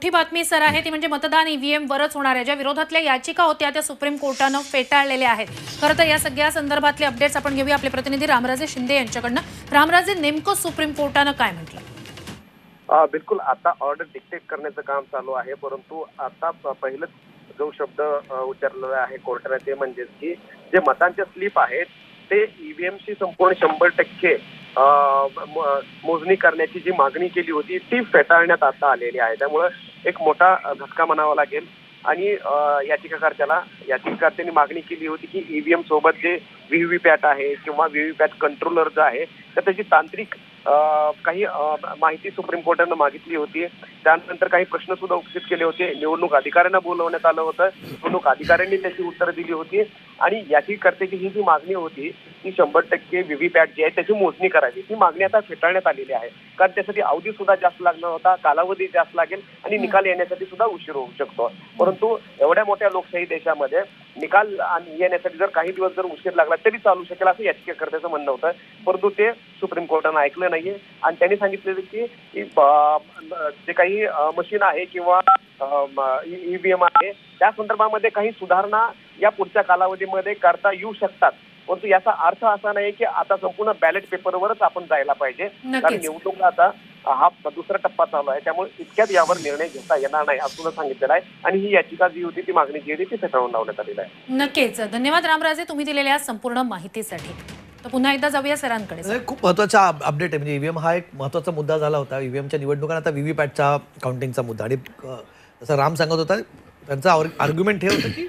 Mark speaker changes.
Speaker 1: मोठी बातमी सर आहे ती म्हणजे मतदान ईव्हीएम वरच होणार आहे. ज्या विरोधातल्या याचिका होत्या त्या सुप्रीम कोर्टानं फेटाळलेल्या आहेत. खरं तर या सगळ्या संदर्भातले अपडेट्स आपण घेऊया आपले प्रतिनिधी रामराजे शिंदे यांच्याकडनं. रामराजे नेमकं सुप्रीम कोर्टानं काय म्हटलं?
Speaker 2: बिलकुल आता ऑर्डर डिक्टेट करण्याचं काम चालू आहे परंतु आता पहिलंच जो शब्द उच्चारलेला आहे कोर्टाने ते म्हणजेच की जे मतांचे स्लिप आहेत ते ईव्हीएमशी संपूर्ण शंभर टक्के मोजणी करण्याची जी मागणी केली होती ती फेटाळण्यात आता आलेली आहे. त्यामुळं एक मोठा धक्का झटका म्हणावा लागेल. आणि अ, याचिकाकर्त्याला याचिकाकर्त्यांनी मागणी केली होती की ईव्हीएम सोबत जे व्हीव्हीपॅट आहे किंवा व्हीव्हीपॅट कंट्रोलर जो आहे तर त्याची तांत्रिक काही माहिती सुप्रीम कोर्टानं मागितली होती. त्यानंतर काही प्रश्न सुद्धा उपस्थित केले होते. निवडणूक अधिकाऱ्यांना बोलवण्यात आलं होतं. निवडणूक अधिकाऱ्यांनी त्याची उत्तरं दिली होती. आणि याची कर्तेची ही जी मागणी होती ती शंभर टक्के व्हीव्हीपॅट जी आहे त्याची मोजणी करावी. ती मागणी आता फेटाळण्यात आलेली आहे. कारण त्यासाठी अवधी सुद्धा जास्त लागणार होता कालावधी जास्त लागेल आणि निकाल येण्यासाठी सुद्धा उशीर होऊ शकतो. परंतु एवढ्या मोठ्या लोकशाही देशामध्ये निकाल आणि येण्यासाठी जर काही दिवस जर उशीर लागला तरी चालू शकेल असं याचिकाकर्त्याचं म्हणणं होतं. परंतु ते सुप्रीम कोर्टानं ऐकलं नाहीये. आणि त्यांनी सांगितलेलं की जे काही मशीन आहे किंवा ईव्हीएम आहे त्या संदर्भामध्ये काही सुधारणा या पुढच्या कालावधीमध्ये करता येऊ शकतात. परंतु याचा अर्थ असा नाही की आता संपूर्ण बॅलेट पेपरवरच आपण जायला पाहिजे. कारण निवडणूक आता हा दुसरा टप्पा चालू आहे. त्यामुळे इतक्यात यावर निर्णय घेता येणार नाही असं सुद्धा सांगितलेलं आहे. आणि ही याचिका जी होती ती मागणी जी होती ती फेटाळून लावण्यात आलेली आहे.
Speaker 1: नक्कीच. धन्यवाद रामराजे तुम्ही दिलेल्या संपूर्ण माहितीसाठी. तर पुन्हा एकदा जाऊया सरांकडे.
Speaker 3: खूप महत्त्वाचा अपडेट आहे. म्हणजे ईव्हीएम हा एक महत्त्वाचा मुद्दा झाला होता. ईव्हीएमच्या निवडणुकांना आता व्हीव्हीपॅटचा काउंटिंगचा मुद्दा. आणि जसं राम सांगत होता त्यांचा आर्ग्युमेंट हे होतं की